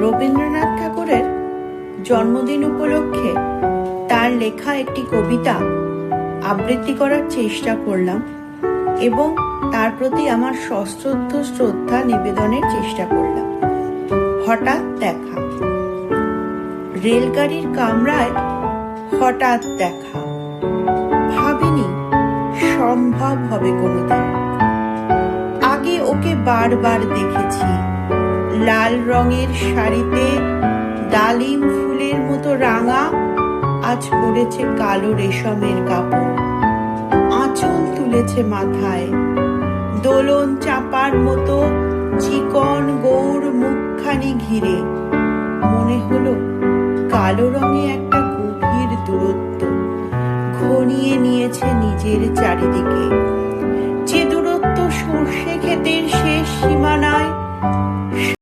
রবীন্দ্রনাথ ঠাকুরের জন্মদিন উপলক্ষে তার লেখা একটি কবিতা আবৃত্তি করার চেষ্টা করলাম এবং তার প্রতি আমার সশ্রদ্ধ শ্রদ্ধা নিবেদনের চেষ্টা করলাম। হঠাৎ দেখা। রেলগাড়ির কামরায় হঠাৎ দেখা। ভাবিনি সম্ভব হবে কোনোদিন। আগে ওকে বারবার দেখেছি। লাল রঙের শাড়িতে ডালিম ফুলের মতো রাঙা, আজ পড়েছে কালো রেশমের কাপড়। আঁচল তুলেছে মাথায়, দোলন চাপার মতো চিকন গৌর মুখখানি ঘিরে। মনে হলো কালো রঙে একটা গভীর দূরত্ব ঘনিয়ে নিয়েছে নিজের চারিদিকে।